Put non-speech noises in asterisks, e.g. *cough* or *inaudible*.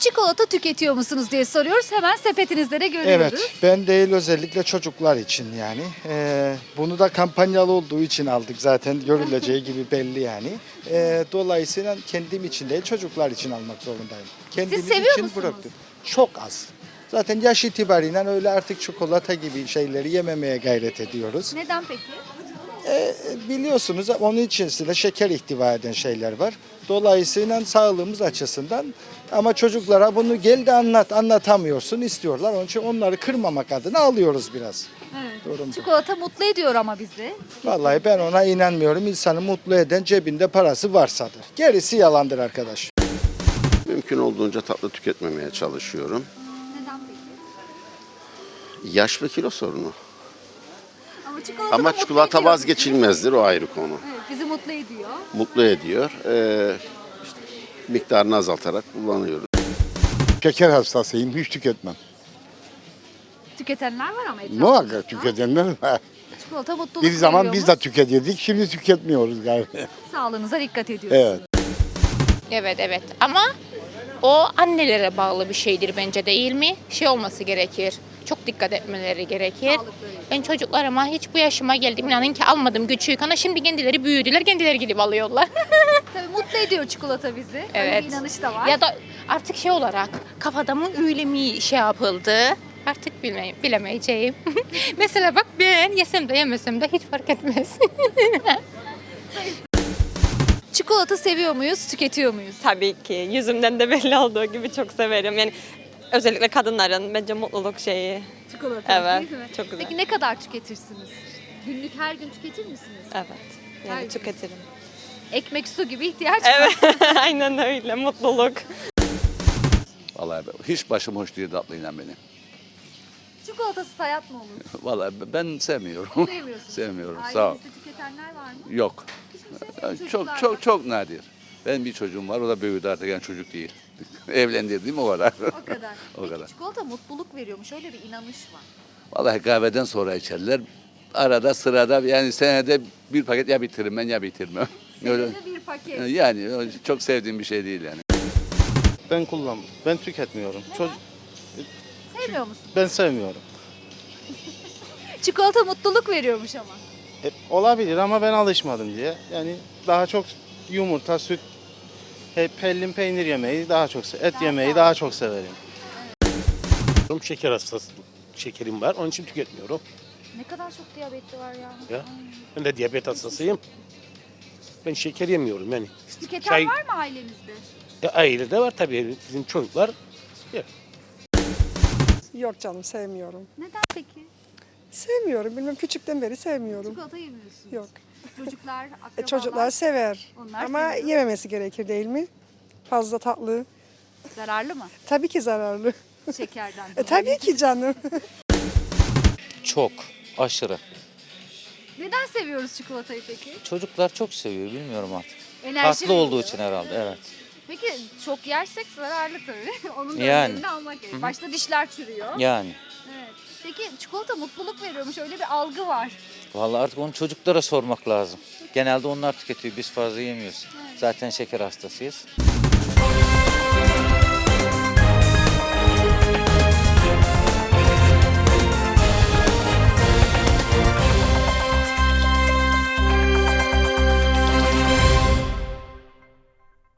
Çikolata tüketiyor musunuz diye soruyoruz. Hemen sepetinizde de görüyoruz. Evet, ben değil özellikle çocuklar için yani. Ee, bunu da kampanyalı olduğu için aldık zaten görüleceği gibi belli yani. Ee, dolayısıyla kendim için değil çocuklar için almak zorundayım. Kendimiz seviyor için musunuz? bıraktık. Çok az. Zaten yaş itibariyle öyle artık çikolata gibi şeyleri yememeye gayret ediyoruz. Neden peki? Ee, biliyorsunuz onun içerisinde şeker ihtiva eden şeyler var. Dolayısıyla sağlığımız açısından ama çocuklara bunu gel de anlat anlatamıyorsun istiyorlar. Onun için onları kırmamak adına alıyoruz biraz. Evet. Durum. Çikolata mutlu ediyor ama bizi. Vallahi ben ona inanmıyorum. İnsanı mutlu eden cebinde parası varsadır. Gerisi yalandır arkadaş. Mümkün olduğunca tatlı tüketmemeye çalışıyorum. Neden peki? Yaş ve kilo sorunu. Ama çikolata, Ama çikolata vazgeçilmezdir o ayrı konu. bizi. Evet, bizi mutlu ediyor. Mutlu ediyor. Ee, işte miktarını azaltarak kullanıyoruz. Şeker hastasıyım, hiç tüketmem. Tüketenler var ama etrafımızda. Muhakkak tüketenler var. Çikolata mutluluk Bir zaman biz de tüketiyorduk, şimdi tüketmiyoruz galiba. Sağlığınıza dikkat ediyoruz. Evet. Evet evet ama o annelere bağlı bir şeydir bence değil mi? Şey olması gerekir. Çok dikkat etmeleri gerekir. Ben çocuklarıma hiç bu yaşıma geldim inanın ki almadım küçük ama şimdi kendileri büyüdüler kendileri gidip alıyorlar. *laughs* Tabii mutlu ediyor çikolata bizi. Öyle Evet. bir inanış da var. ya da artık şey olarak kafada mı öyle mi şey yapıldı? Artık bilmeyim, bilemeyeceğim. *laughs* Mesela bak ben yesem de yemesem de hiç fark etmez. *laughs* Çikolata seviyor muyuz, tüketiyor muyuz? Tabii ki. Yüzümden de belli olduğu gibi çok severim. Yani özellikle kadınların bence mutluluk şeyi. Çikolata Evet, değil mi? çok güzel. Peki ne kadar tüketirsiniz? Günlük her gün tüketir misiniz? Evet. Her Yani gün. tüketirim. Ekmek su gibi ihtiyaç var. Evet. *laughs* Aynen öyle. Mutluluk. Vallahi hiç başım hoş değil tatlıyla benim. Çikolatasız hayat mı olur? *laughs* Vallahi ben sevmiyorum. Sevmiyorsunuz. *laughs* Sevmiyorum. Sağ ol. Tüketenler var mı? Yok. Hiç kimse yok çok çok çok nadir. Ben bir çocuğum var o da büyüdü artık yani çocuk değil. Evlendirdim *laughs* o kadar. O kadar. *laughs* O Peki kadar. çikolata mutluluk veriyormuş. Öyle bir inanış var. Vallahi kahveden sonra içerler. Arada sırada yani senede bir paket ya bitiririm ben ya bitirmem. *laughs* Öyle. Senede bir paket. Yani çok sevdiğim bir şey değil yani. Ben kullan, ben tüketmiyorum. Çocuk, Sevmiyor musun? ben sevmiyorum. Çikolata mutluluk veriyormuş ama. Hep olabilir ama ben alışmadım diye. Yani daha çok yumurta, süt, hep pellim peynir yemeyi daha çok se- et Daha yemeyi daha çok severim. Şeker hastası şekerim var. Onun için tüketmiyorum. Ne kadar çok diyabetli var ya. Ya. Ben de diyabet hastasıyım. Ben şeker yemiyorum yani. Tüketen Çay- var mı ailenizde? E, ailede var tabii bizim çocuklar. Yok canım sevmiyorum. Neden peki? Sevmiyorum. Bilmem küçükten beri sevmiyorum. Çikolata yemiyorsunuz. Yok. Çocuklar, akrabalar. E, çocuklar sever. Onlar Ama seviyor. yememesi gerekir değil mi? Fazla tatlı. Zararlı mı? Tabii ki zararlı. Şekerden. E, tabii ki canım. Çok, aşırı. Neden seviyoruz çikolatayı peki? Çocuklar çok seviyor, bilmiyorum artık. Enerji Tatlı olduğu için herhalde, evet. Peki çok yersek zararlı tabii. *laughs* Onun da Yani. önlemini almak gerekiyor. Başta dişler çürüyor. Yani. Evet. Şey, çikolata mutluluk veriyormuş. Öyle bir algı var. Vallahi artık onu çocuklara sormak lazım. Genelde onlar tüketiyor. Biz fazla yemiyoruz. Zaten şeker hastasıyız.